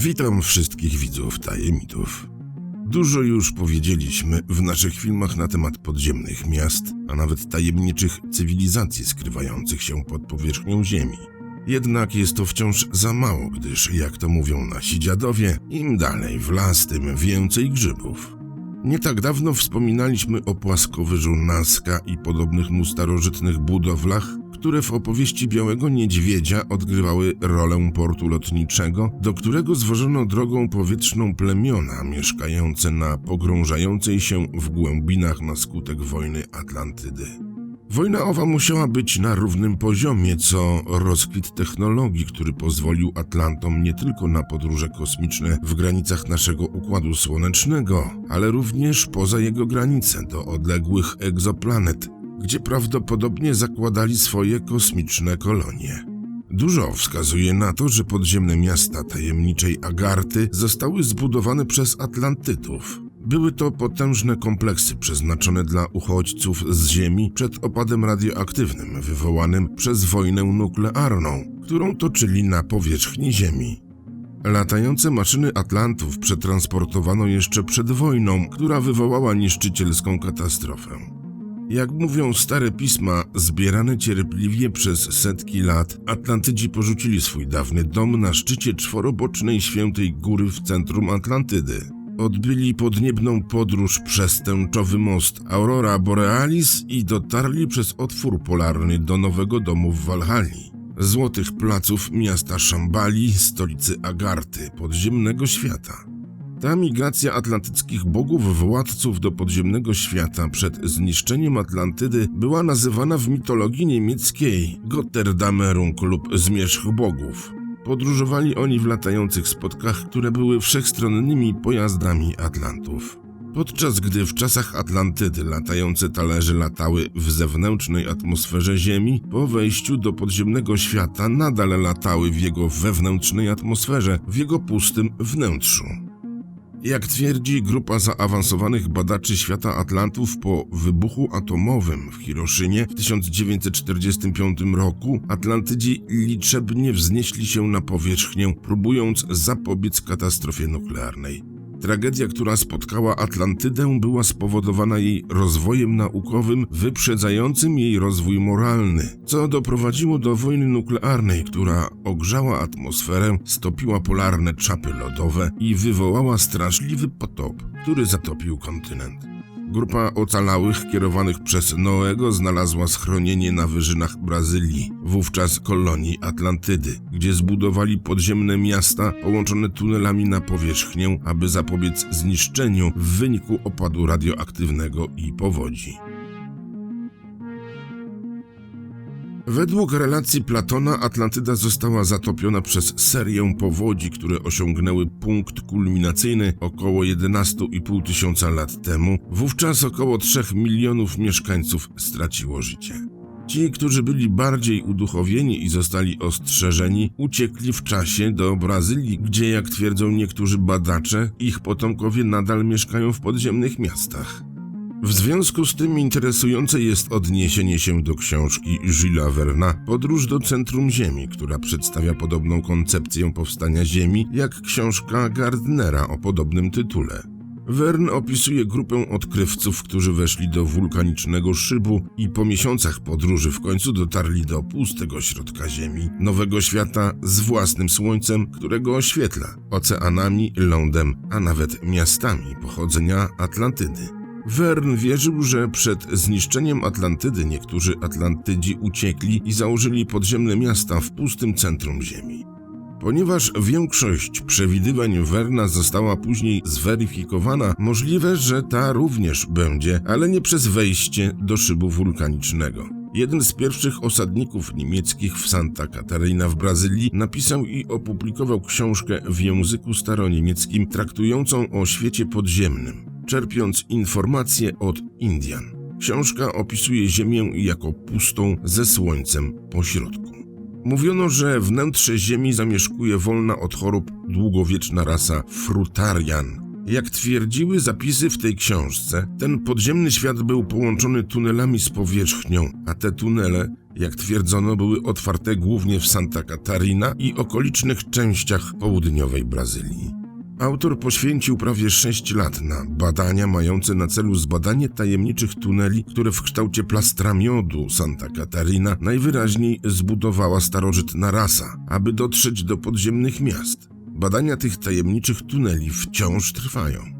Witam wszystkich widzów tajemników. Dużo już powiedzieliśmy w naszych filmach na temat podziemnych miast, a nawet tajemniczych cywilizacji skrywających się pod powierzchnią Ziemi. Jednak jest to wciąż za mało, gdyż, jak to mówią nasi dziadowie, im dalej w las, tym więcej grzybów. Nie tak dawno wspominaliśmy o płaskowyżu Nazca i podobnych mu starożytnych budowlach, które w opowieści Białego Niedźwiedzia odgrywały rolę portu lotniczego, do którego zwożono drogą powietrzną plemiona mieszkające na pogrążającej się w głębinach na skutek wojny Atlantydy. Wojna owa musiała być na równym poziomie, co rozkwit technologii, który pozwolił Atlantom nie tylko na podróże kosmiczne w granicach naszego Układu Słonecznego, ale również poza jego granice do odległych egzoplanet, gdzie prawdopodobnie zakładali swoje kosmiczne kolonie. Dużo wskazuje na to, że podziemne miasta tajemniczej Agarty zostały zbudowane przez Atlantytów. Były to potężne kompleksy przeznaczone dla uchodźców z Ziemi przed opadem radioaktywnym wywołanym przez wojnę nuklearną, którą toczyli na powierzchni Ziemi. Latające maszyny Atlantów przetransportowano jeszcze przed wojną, która wywołała niszczycielską katastrofę. Jak mówią stare pisma, zbierane cierpliwie przez setki lat, Atlantydzi porzucili swój dawny dom na szczycie czworobocznej świętej góry w centrum Atlantydy. Odbyli podniebną podróż przez tęczowy most Aurora Borealis i dotarli przez otwór polarny do nowego domu w Walhali, złotych placów miasta Szambali, stolicy Agarty, podziemnego świata. Ta migracja atlantyckich bogów władców do podziemnego świata przed zniszczeniem Atlantydy była nazywana w mitologii niemieckiej Gotterdamerung lub Zmierzch Bogów. Podróżowali oni w latających spotkach, które były wszechstronnymi pojazdami Atlantów. Podczas gdy w czasach Atlantydy latające talerze latały w zewnętrznej atmosferze Ziemi, po wejściu do podziemnego świata nadal latały w jego wewnętrznej atmosferze, w jego pustym wnętrzu. Jak twierdzi grupa zaawansowanych badaczy świata Atlantów po wybuchu atomowym w Hiroszymie w 1945 roku, Atlantydzi liczebnie wznieśli się na powierzchnię, próbując zapobiec katastrofie nuklearnej. Tragedia, która spotkała Atlantydę, była spowodowana jej rozwojem naukowym wyprzedzającym jej rozwój moralny, co doprowadziło do wojny nuklearnej, która ogrzała atmosferę, stopiła polarne czapy lodowe i wywołała straszliwy potop, który zatopił kontynent. Grupa ocalałych kierowanych przez Noego znalazła schronienie na wyżynach Brazylii, wówczas kolonii Atlantydy, gdzie zbudowali podziemne miasta połączone tunelami na powierzchnię, aby zapobiec zniszczeniu w wyniku opadu radioaktywnego i powodzi. Według relacji Platona Atlantyda została zatopiona przez serię powodzi, które osiągnęły punkt kulminacyjny około 11,5 tysiąca lat temu. Wówczas około 3 milionów mieszkańców straciło życie. Ci, którzy byli bardziej uduchowieni i zostali ostrzeżeni, uciekli w czasie do Brazylii, gdzie, jak twierdzą niektórzy badacze, ich potomkowie nadal mieszkają w podziemnych miastach. W związku z tym interesujące jest odniesienie się do książki Gilles Verna Podróż do centrum Ziemi, która przedstawia podobną koncepcję powstania Ziemi jak książka Gardnera o podobnym tytule. Verne opisuje grupę odkrywców, którzy weszli do wulkanicznego szybu i po miesiącach podróży w końcu dotarli do pustego środka Ziemi, nowego świata z własnym słońcem, którego oświetla, oceanami, lądem, a nawet miastami pochodzenia Atlantydy. Verne wierzył, że przed zniszczeniem Atlantydy niektórzy Atlantydzi uciekli i założyli podziemne miasta w pustym centrum Ziemi. Ponieważ większość przewidywań Werna została później zweryfikowana, możliwe, że ta również będzie, ale nie przez wejście do szybu wulkanicznego. Jeden z pierwszych osadników niemieckich w Santa Catarina w Brazylii napisał i opublikował książkę w języku staroniemieckim traktującą o świecie podziemnym czerpiąc informacje od Indian. Książka opisuje Ziemię jako pustą ze słońcem pośrodku. Mówiono, że wnętrze Ziemi zamieszkuje wolna od chorób długowieczna rasa Frutarian. Jak twierdziły zapisy w tej książce, ten podziemny świat był połączony tunelami z powierzchnią, a te tunele, jak twierdzono, były otwarte głównie w Santa Catarina i okolicznych częściach południowej Brazylii. Autor poświęcił prawie 6 lat na badania mające na celu zbadanie tajemniczych tuneli, które w kształcie plastra miodu Santa Catarina najwyraźniej zbudowała starożytna rasa, aby dotrzeć do podziemnych miast. Badania tych tajemniczych tuneli wciąż trwają.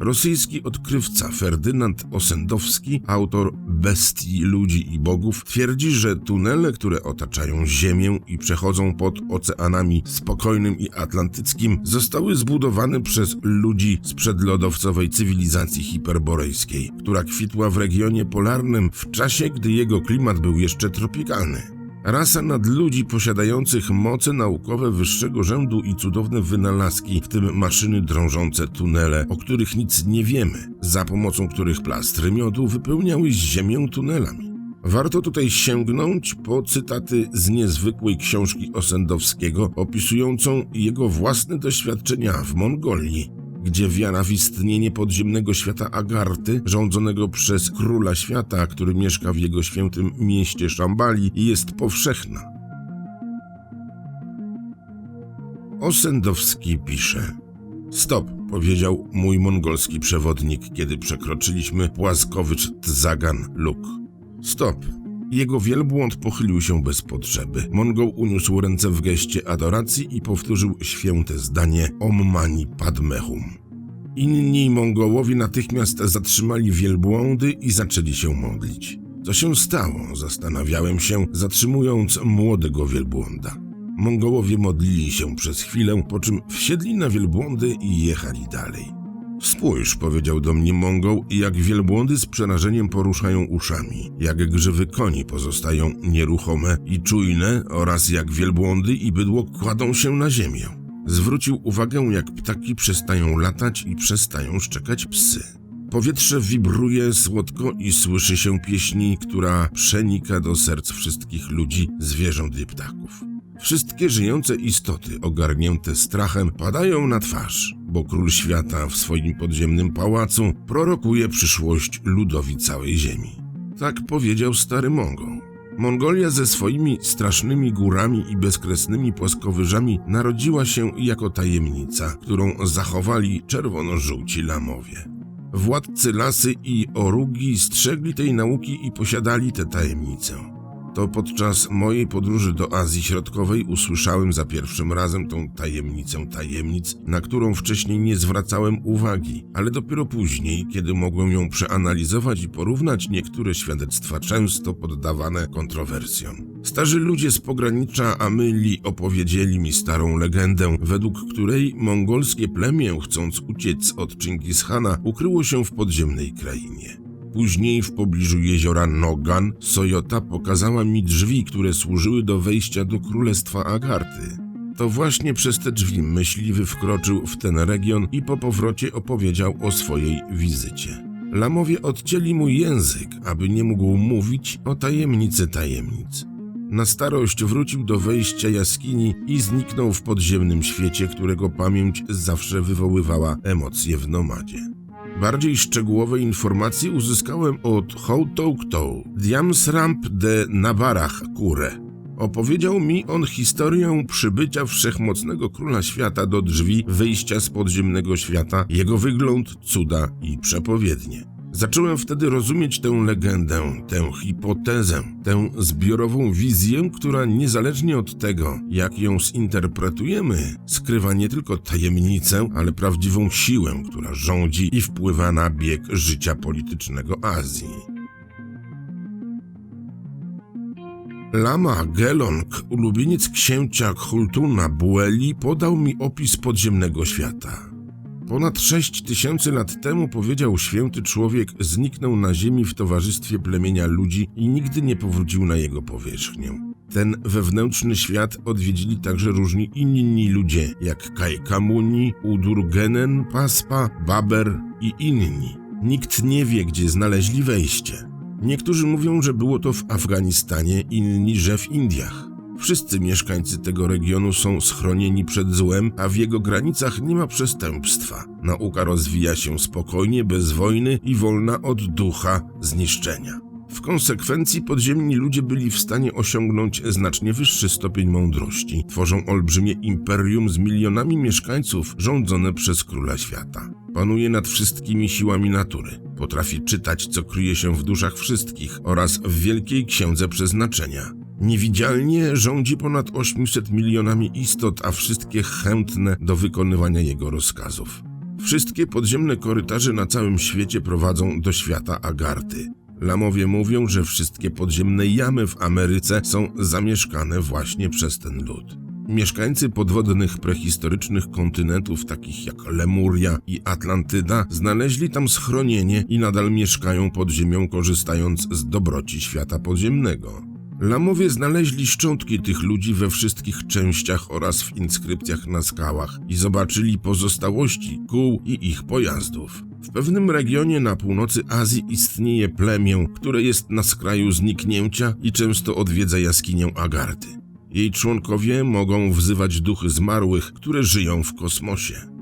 Rosyjski odkrywca Ferdynand Osendowski, autor Bestii ludzi i bogów, twierdzi, że tunele, które otaczają Ziemię i przechodzą pod oceanami spokojnym i atlantyckim, zostały zbudowane przez ludzi z przedlodowcowej cywilizacji hiperborejskiej, która kwitła w regionie polarnym w czasie, gdy jego klimat był jeszcze tropikalny. Rasa nadludzi posiadających moce naukowe wyższego rzędu i cudowne wynalazki, w tym maszyny drążące tunele, o których nic nie wiemy, za pomocą których plastry miodu wypełniały ziemię tunelami. Warto tutaj sięgnąć po cytaty z niezwykłej książki Osendowskiego opisującą jego własne doświadczenia w Mongolii, gdzie wiara w istnienie podziemnego świata Agarty, rządzonego przez króla świata, który mieszka w jego świętym mieście Szambali, jest powszechna. Osendowski pisze. Stop, powiedział mój mongolski przewodnik, kiedy przekroczyliśmy płaskowicz Tzagan Luk. Stop. Jego wielbłąd pochylił się bez potrzeby. Mongol uniósł ręce w geście adoracji i powtórzył święte zdanie Om Mani Padme Hum. Inni Mongołowie natychmiast zatrzymali wielbłądy i zaczęli się modlić. Co się stało? Zastanawiałem się, zatrzymując młodego wielbłąda. Mongołowie modlili się przez chwilę, po czym wsiedli na wielbłądy i jechali dalej. Spójrz, powiedział do mnie Mongoł, jak wielbłądy z przerażeniem poruszają uszami, jak grzywy koni pozostają nieruchome i czujne oraz jak wielbłądy i bydło kładą się na ziemię. Zwrócił uwagę, jak ptaki przestają latać i przestają szczekać psy. Powietrze wibruje słodko i słyszy się pieśni, która przenika do serc wszystkich ludzi, zwierząt i ptaków. Wszystkie żyjące istoty, ogarnięte strachem, padają na twarz, bo król świata w swoim podziemnym pałacu prorokuje przyszłość ludowi całej ziemi. Tak powiedział stary Mongol. Mongolia ze swoimi strasznymi górami i bezkresnymi płaskowyżami narodziła się jako tajemnica, którą zachowali czerwono-żółci lamowie. Władcy lasy i orugi strzegli tej nauki i posiadali tę tajemnicę. To podczas mojej podróży do Azji Środkowej usłyszałem za pierwszym razem tą tajemnicę tajemnic, na którą wcześniej nie zwracałem uwagi, ale dopiero później, kiedy mogłem ją przeanalizować i porównać niektóre świadectwa często poddawane kontrowersjom. Starzy ludzie z pogranicza Amyli opowiedzieli mi starą legendę, według której mongolskie plemię, chcąc uciec od Chingishana, ukryło się w podziemnej krainie. Później w pobliżu jeziora Nogan Sojota pokazała mi drzwi, które służyły do wejścia do królestwa Agarty. To właśnie przez te drzwi myśliwy wkroczył w ten region i po powrocie opowiedział o swojej wizycie. Lamowie odcięli mu język, aby nie mógł mówić o tajemnicy tajemnic. Na starość wrócił do wejścia jaskini i zniknął w podziemnym świecie, którego pamięć zawsze wywoływała emocje w nomadzie. Bardziej szczegółowe informacje uzyskałem od Houtoutou, Diamsramp de Nabarach Kure. Opowiedział mi on historię przybycia wszechmocnego króla świata do drzwi wyjścia z podziemnego świata, jego wygląd, cuda i przepowiednie. Zacząłem wtedy rozumieć tę legendę, tę hipotezę, tę zbiorową wizję, która niezależnie od tego, jak ją zinterpretujemy, skrywa nie tylko tajemnicę, ale prawdziwą siłę, która rządzi i wpływa na bieg życia politycznego Azji. Lama Gelong, ulubieniec księcia Khultuna Bueli, podał mi opis podziemnego świata. Ponad sześć tysięcy lat temu, powiedział święty człowiek, zniknął na ziemi w towarzystwie plemienia ludzi i nigdy nie powrócił na jego powierzchnię. Ten wewnętrzny świat odwiedzili także różni inni ludzie, jak Kajkamuni, Udurgenen, Paspa, Baber i inni. Nikt nie wie, gdzie znaleźli wejście. Niektórzy mówią, że było to w Afganistanie, inni, że w Indiach. Wszyscy mieszkańcy tego regionu są schronieni przed złem, a w jego granicach nie ma przestępstwa. Nauka rozwija się spokojnie, bez wojny i wolna od ducha zniszczenia. W konsekwencji podziemni ludzie byli w stanie osiągnąć znacznie wyższy stopień mądrości. Tworzą olbrzymie imperium z milionami mieszkańców rządzone przez króla świata. Panuje nad wszystkimi siłami natury. Potrafi czytać, co kryje się w duszach wszystkich oraz w wielkiej księdze przeznaczenia. Niewidzialnie rządzi ponad 800 milionami istot, a wszystkie chętne do wykonywania jego rozkazów. Wszystkie podziemne korytarze na całym świecie prowadzą do świata Agarty. Lamowie mówią, że wszystkie podziemne jamy w Ameryce są zamieszkane właśnie przez ten lud. Mieszkańcy podwodnych prehistorycznych kontynentów takich jak Lemuria i Atlantyda znaleźli tam schronienie i nadal mieszkają pod ziemią korzystając z dobroci świata podziemnego. Lamowie znaleźli szczątki tych ludzi we wszystkich częściach oraz w inskrypcjach na skałach i zobaczyli pozostałości kół i ich pojazdów. W pewnym regionie na północy Azji istnieje plemię, które jest na skraju zniknięcia i często odwiedza jaskinię Agarty. Jej członkowie mogą wzywać duchy zmarłych, które żyją w kosmosie.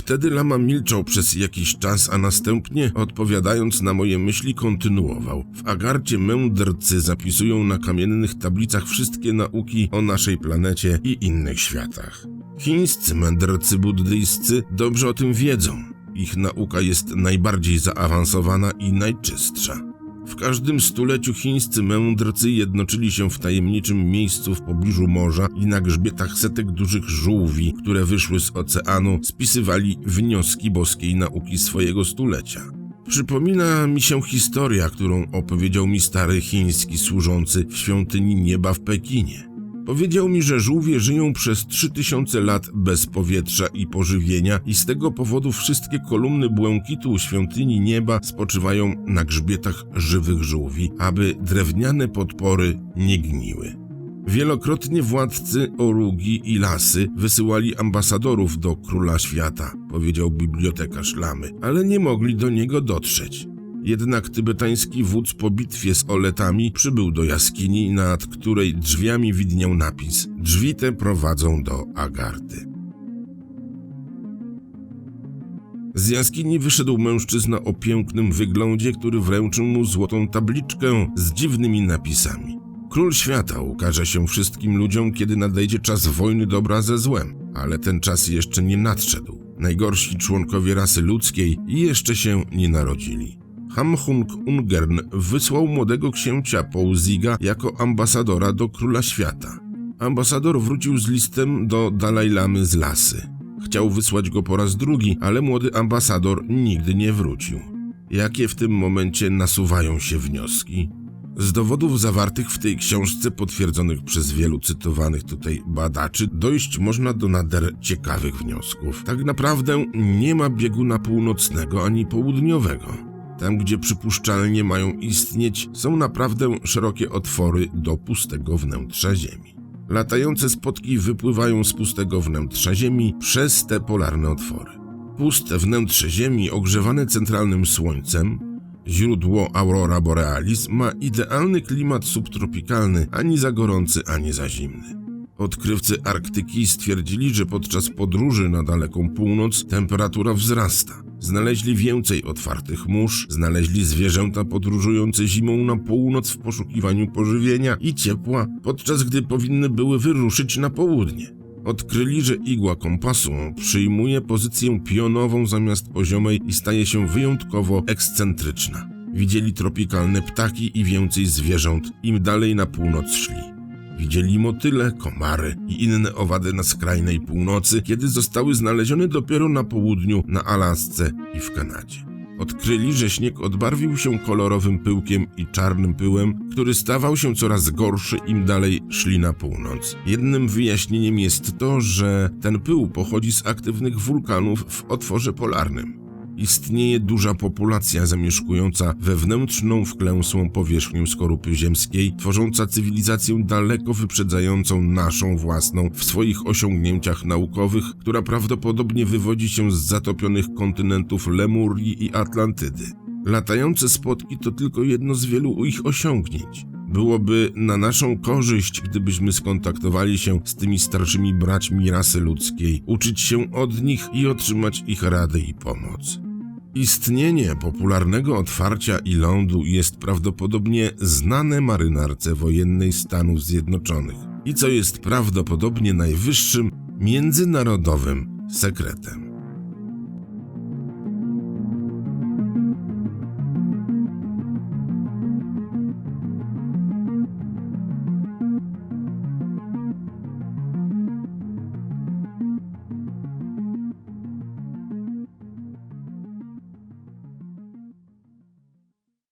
Wtedy lama milczał przez jakiś czas, a następnie, odpowiadając na moje myśli, kontynuował. W Agarcie mędrcy zapisują na kamiennych tablicach wszystkie nauki o naszej planecie i innych światach. Chińscy mędrcy buddyjscy dobrze o tym wiedzą. Ich nauka jest najbardziej zaawansowana i najczystsza. W każdym stuleciu chińscy mędrcy jednoczyli się w tajemniczym miejscu w pobliżu morza i na grzbietach setek dużych żółwi, które wyszły z oceanu, spisywali wnioski boskiej nauki swojego stulecia. Przypomina mi się historia, którą opowiedział mi stary chiński służący w świątyni nieba w Pekinie. Powiedział mi, że żółwie żyją przez 3000 lat bez powietrza i pożywienia i z tego powodu wszystkie kolumny błękitu świątyni nieba spoczywają na grzbietach żywych żółwi, aby drewniane podpory nie gniły. Wielokrotnie władcy Orugi i Lasy wysyłali ambasadorów do króla świata, powiedział bibliotekarz Lamy, ale nie mogli do niego dotrzeć. Jednak tybetański wódz po bitwie z Oletami przybył do jaskini, nad której drzwiami widniał napis: Drzwi te prowadzą do Agarty. Z jaskini wyszedł mężczyzna o pięknym wyglądzie, który wręczył mu złotą tabliczkę z dziwnymi napisami. Król świata ukaże się wszystkim ludziom, kiedy nadejdzie czas wojny dobra ze złem, ale ten czas jeszcze nie nadszedł. Najgorsi członkowie rasy ludzkiej jeszcze się nie narodzili. Hamhung Ungern wysłał młodego księcia Pouziga jako ambasadora do króla świata. Ambasador wrócił z listem do Dalajlamy z lasy. Chciał wysłać go po raz drugi, ale młody ambasador nigdy nie wrócił. Jakie w tym momencie nasuwają się wnioski? Z dowodów zawartych w tej książce, potwierdzonych przez wielu cytowanych tutaj badaczy, dojść można do nader ciekawych wniosków. Tak naprawdę nie ma bieguna północnego ani południowego. Tam, gdzie przypuszczalnie mają istnieć, są naprawdę szerokie otwory do pustego wnętrza Ziemi. Latające spotki wypływają z pustego wnętrza Ziemi przez te polarne otwory. Puste wnętrze Ziemi, ogrzewane centralnym słońcem, źródło Aurora Borealis, ma idealny klimat subtropikalny, ani za gorący, ani za zimny. Odkrywcy Arktyki stwierdzili, że podczas podróży na daleką północ temperatura wzrasta. Znaleźli więcej otwartych mórz, znaleźli zwierzęta podróżujące zimą na północ w poszukiwaniu pożywienia i ciepła, podczas gdy powinny były wyruszyć na południe. Odkryli, że igła kompasu przyjmuje pozycję pionową zamiast poziomej i staje się wyjątkowo ekscentryczna. Widzieli tropikalne ptaki i więcej zwierząt, im dalej na północ szli. Widzieli motyle, komary i inne owady na skrajnej północy, kiedy zostały znalezione dopiero na południu, na Alasce i w Kanadzie. Odkryli, że śnieg odbarwił się kolorowym pyłkiem i czarnym pyłem, który stawał się coraz gorszy im dalej szli na północ. Jednym wyjaśnieniem jest to, że ten pył pochodzi z aktywnych wulkanów w otworze polarnym istnieje duża populacja zamieszkująca wewnętrzną, wklęsłą powierzchnię skorupy ziemskiej, tworząca cywilizację daleko wyprzedzającą naszą własną w swoich osiągnięciach naukowych, która prawdopodobnie wywodzi się z zatopionych kontynentów Lemurii i Atlantydy. Latające spotki to tylko jedno z wielu ich osiągnięć. Byłoby na naszą korzyść, gdybyśmy skontaktowali się z tymi starszymi braćmi rasy ludzkiej, uczyć się od nich i otrzymać ich radę i pomoc. Istnienie popularnego otwarcia i lądu jest prawdopodobnie znane marynarce wojennej Stanów Zjednoczonych i co jest prawdopodobnie najwyższym międzynarodowym sekretem.